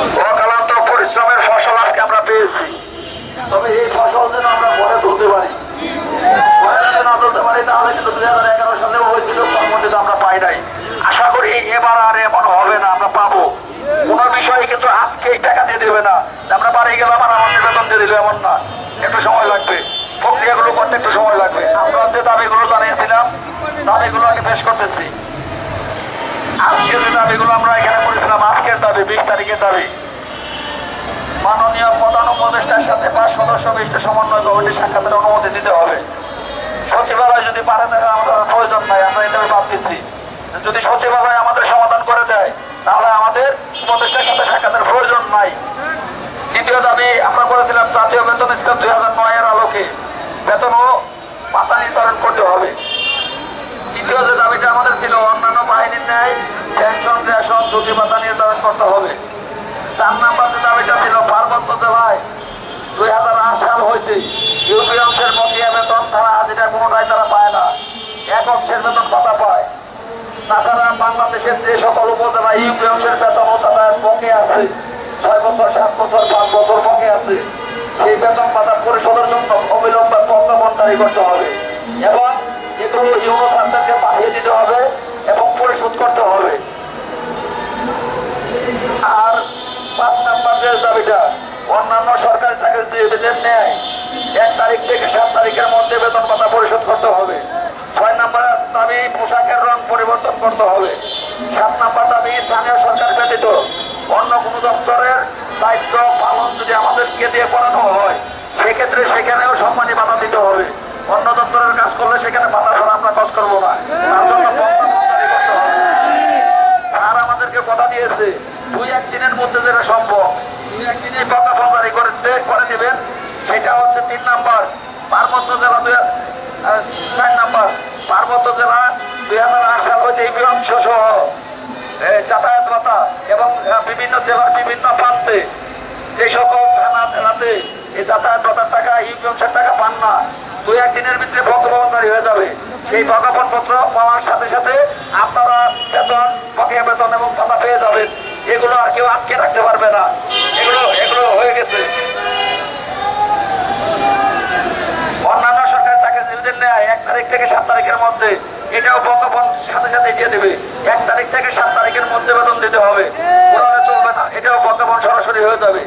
অকালান্ত পরিশ্রমের ফসল আজকে আমরা পেয়েছি। তবে এই ফসল যেন আমরা মনে তুলতে পারি। টাকা দিয়ে দেবে না। আমরা বাড়ি গেলাম আর বেতন দিয়ে দিল, এমন না। একটু সময় লাগবে। প্রক্রিয়াগুলো করতে একটু সময় লাগবে। আমরা যে দাবিগুলো জানিয়েছিলাম, দাবিগুলো আগে পেশ করতেছি। আজকে যে দাবিগুলো আমরা এখানে বিশ তারিখের দাবি। মাননীয় প্রধান উপদেষ্টার সাথে পাঁচ সদস্য বিশিষ্ট সমন্বয় কমিটি সাক্ষাতের অনুমতি দিতে হবে। সচিবালয় যদি পারে তাহলে আমাদের প্রয়োজন নাই, আমরা এটা বাদ দিচ্ছি। যদি সচিবালয় আমাদের সমাধান করে দেয়, তাহলে আমাদের উপদেষ্টার সাথে সাক্ষাতের প্রয়োজন নাই। দ্বিতীয় দাবি আমরা করেছিলাম জাতীয় বেতন স্কিম দুই হাজার নয়ের আলোকে। বেতন ও ভাতা নির্ধারণ করতে হবে। তৃতীয় যে দাবিটা আমাদের ছিল, অন্যান্য বাহিনীর ন্যায় পেনশন রেশন জ্যোতি ভাতা নির্ধারণ করতে হবে চার নাম্বার যে দাবিটা ছিল, পার্বত্য জেলায় দুই হাজার আট সাল হইতে ইউপি অংশের বকেয়া বেতন তারা হাজিরা কোনোটাই তারা পায় না। এক অংশের বেতন ভাতা পায়। তাছাড়া বাংলাদেশের যে সকল উপজেলা ইউপি অংশের বেতন ও যাতায়াত বকে আছে, ছয় বছর, সাত বছর, পাঁচ বছর বকে আছে, সেই বেতন ভাতা পরিশোধের জন্য অবিলম্বে প্রজ্ঞাপন জারি করতে হবে। এবং এগুলো ইউনো সরকারকে পাঠিয়ে দিতে হবে। এবং পরিশোধ করতে হবে। আর পাঁচ নাম্বার যে দাবিটা, অন্যান্য সরকারি চাকরিজীবীদের ন্যায়। এক তারিখ থেকে সাত তারিখের মধ্যে বেতন ভাতা পরিশোধ করতে হবে। ছয় নাম্বার দাবি, পোশাকের রং পরিবর্তন করতে হবে। সাত নাম্বার দাবি, স্থানীয় সরকার ব্যতীত অন্য কোনো দপ্তরের দায়িত্ব পালন যদি আমাদেরকে দিয়ে করানো হয়, সেক্ষেত্রে সেখানেও সম্মানী বাধা দিতে হবে। অন্য দপ্তরের কাজ করলে সেখানে বাধা ছাড়া আমরা কাজ করব না। তার জন্য পন্থা মঞ্জারি করতে হবে স্যার আমাদেরকে কথা দিয়েছে, দুই একদিনের মধ্যে যেটা সম্ভব। দুই একদিনে কথা জারি করে করে দেবেন সেটা হচ্ছে তিন নাম্বার, পার্বত্য জেলা চার নাম্বার, পার্বত্য জেলা দুই হাজার আট সাল হইতে এই অংশ সহ যাতায়াত ভাতা এবং বিভিন্ন জেলার বিভিন্ন প্রান্তে যে সকল থানা জেলাতে এই যাতায়াত ভাতার টাকা অংশের টাকা পান না। দুই একদিনের ভিতরে জারি হয়ে যাবে। সেই প্রজ্ঞাপন পত্র পাওয়ার সাথে সাথে আপনারা বেতন বকেয়া বেতন এবং ভাতা পেয়ে যাবেন। এগুলো আর কেউ আটকে রাখতে পারবে না। এগুলো এগুলো হয়ে গেছে। অন্যান্য সরকারি চাকরিজীবীদের নেয় এক তারিখ থেকে সাত তারিখের মধ্যে এটাও প্রজ্ঞাপন সাথে সাথে দিয়ে দেবে। এক তারিখ থেকে সাত তারিখের মধ্যে বেতন দিতে হবে। চলবে না। এটাও প্রজ্ঞাপন সরাসরি হয়ে যাবে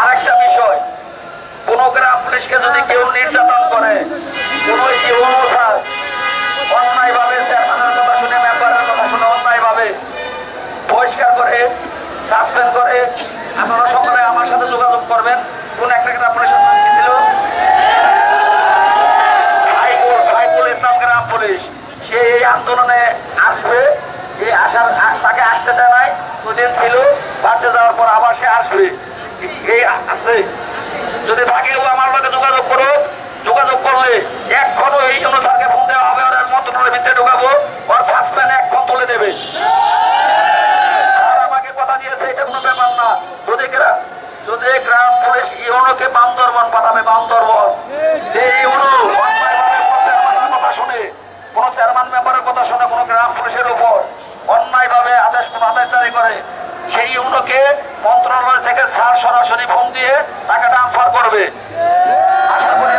আর একটা বিষয় কোন গ্রাম পুলিশকে যদি কেউ নির্যাতন করে, কোন অন্যায় ভাবে কথা শুনে মেম্বারের কথা শুনে অন্যায় ভাবে বহিষ্কার করে সাসপেন্ড করে, আপনারা সকলে আমার সাথে যোগাযোগ করবেন। কোন একটা নাম কি ছিল? ইসলাম গ্রাম পুলিশ। সে এই আন্দোলনে আসবে, এই আসার তাকে আসতে দেয় নাই। দুদিন ছিল ভারতে যাওয়ার পর আবার সে আসবে। এই, আছে। যদি থাকে, ও আমার লগে যোগাযোগ করো যোগাযোগ করলে এক্ষণ এই অনুসারকে ফোন দেওয়া হবে ওর মন্ত্রণালয়ের ভিতরে ঢুকাবো। ওর সাসপেন্ড এক্ষণ তুলে দেবে। গ্রাম পাঠাবে যে কথা কোনো চেয়ারম্যান মেম্বারের কথা শুনে, কোনো উপর আদেশ আদেশ করে, সেই ইউনোকে মন্ত্রণালয় থেকে স্যার সরাসরি ফোন দিয়ে টাকা ট্রান্সফার করবে। আশা করি